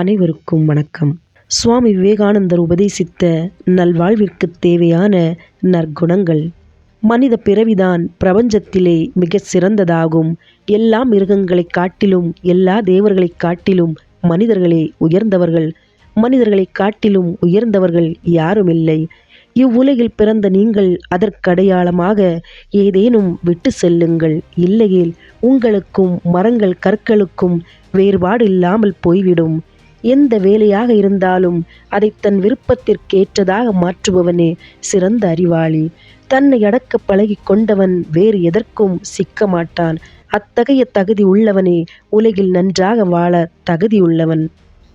அனைவருக்கும் வணக்கம். சுவாமி விவேகானந்தர் உபதேசித்த நல்வாழ்விற்கு தேவையான நற்குணங்கள். மனித பிறவிதான் பிரபஞ்சத்திலே மிக சிறந்ததாகும். எல்லா மிருகங்களைக் காட்டிலும் எல்லா தேவர்களைக் காட்டிலும் மனிதர்களே உயர்ந்தவர்கள். மனிதர்களைக் காட்டிலும் உயர்ந்தவர்கள் யாருமில்லை. இவ்வுலகில் பிறந்த நீங்கள் அதற்கடையாளமாக ஏதேனும் விட்டு செல்லுங்கள். இல்லையேல் உங்களுக்கும் மரங்கள் கற்களுக்கும் வேறுபாடு இல்லாமல் போய்விடும். எந்த வேலையாக இருந்தாலும் அதை தன் விருப்பத்திற்கேற்றதாக மாற்றுபவனே சிறந்த அறிவாளி. தன்னை அடக்க பழகி கொண்டவன் வேறு எதற்கும் சிக்க மாட்டான் அத்தகைய தகுதி உள்ளவனே உலகில் நன்றாக வாழ தகுதியுள்ளவன்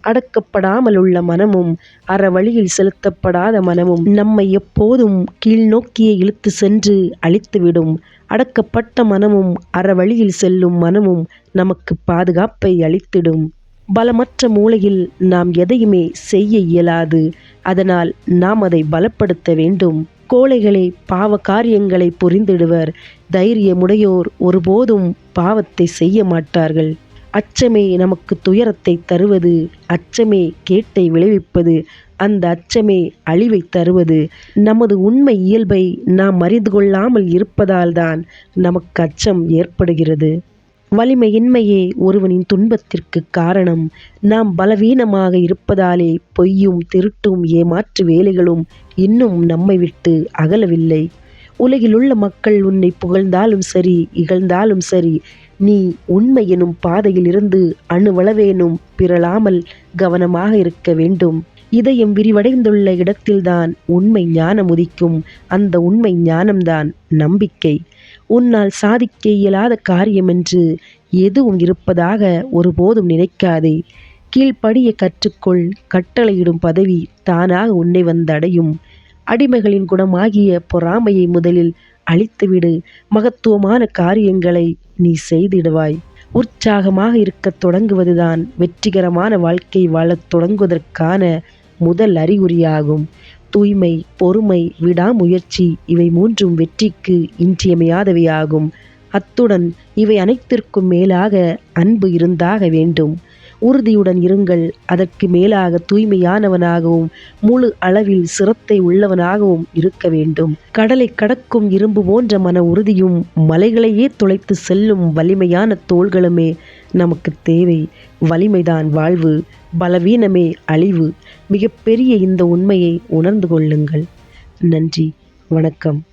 அடக்கப்படாமல் உள்ள மனமும் அறவழியில் செலுத்தப்படாத மனமும் நம்மை எப்போதும் கீழ்நோக்கியே இழுத்து சென்று அழித்துவிடும். அடக்கப்பட்ட மனமும் அறவழியில் செல்லும் மனமும் நமக்கு பாதுகாப்பை அளித்திடும். பலமற்ற மூளையில் நாம் எதையுமே செய்ய இயலாது. அதனால் நாம் அதை பலப்படுத்த வேண்டும். கோழைகளே பாவ காரியங்களை புரிந்திடுவர். தைரியமுடையோர் ஒருபோதும் பாவத்தை செய்ய மாட்டார்கள். அச்சமே நமக்கு துயரத்தை தருவது. அச்சமே கேட்டை விளைவிப்பது. அந்த அச்சமே அழிவை தருவது. நமது உண்மை இயல்பை நாம் அறிந்து கொள்ளாமல் இருப்பதால்தான் நமக்கு அச்சம் ஏற்படுகிறது. வலிமையின்மையே ஒருவனின் துன்பத்திற்கு காரணம். நாம் பலவீனமாக இருப்பதாலே பொய்யும் திருட்டும் ஏமாற்று வேலைகளும் இன்னும் நம்மை விட்டு அகலவில்லை. உலகிலுள்ள மக்கள் உன்னை புகழ்ந்தாலும் சரி இகழ்ந்தாலும் சரி நீ உண்மை எனும் பாதையில் இருந்து அணுவளவேனும் பிறளாமல் கவனமாக இருக்க வேண்டும். இதயம் விரிவடைந்துள்ள இடத்தில்தான் உண்மை ஞானம் உதிக்கும் அந்த உண்மை ஞானம்தான் நம்பிக்கை. உன்னால் சாதிக்க இயலாத காரியமென்று எதுவும் இருப்பதாக ஒருபோதும் நினைக்காதே. கீழ்ப்படிய கற்றுக்கொள் கட்டளையிடும் பதவி தானாக உன்னை வந்தடையும். அடிமைகளின் குணமாகிய பொறாமையை முதலில் அழித்துவிடு. மகத்துவமான காரியங்களை நீ செய்திடுவாய். உற்சாகமாக இருக்கத் தொடங்குவதுதான் வெற்றிகரமான வாழ்க்கை வாழத் தொடங்குவதற்கான முதல் அறிகுறியாகும். தூய்மை பொறுமை விடாமுயற்சி இவை மூன்றும் வெற்றிக்கு இன்றியமையாதவையாகும். அத்துடன் இவை அனைத்திற்கும் மேலாக அன்பு இருந்தாக வேண்டும். உறுதியுடன் இருங்கள். அதற்கு மேலாக தூய்மையானவனாகவும் முழு அளவில் சிரத்தை உள்ளவனாகவும் இருக்க வேண்டும். கடலை கடக்கும் இரும்பு போன்ற மன உறுதியும் மலைகளையே துளைத்து செல்லும் வலிமையான தோள்களுமே நமக்கு தேவை. வலிமைதான் வாழ்வு பலவீனமே அழிவு. மிகப்பெரிய இந்த உண்மையை உணர்ந்து கொள்ளுங்கள். நன்றி வணக்கம்.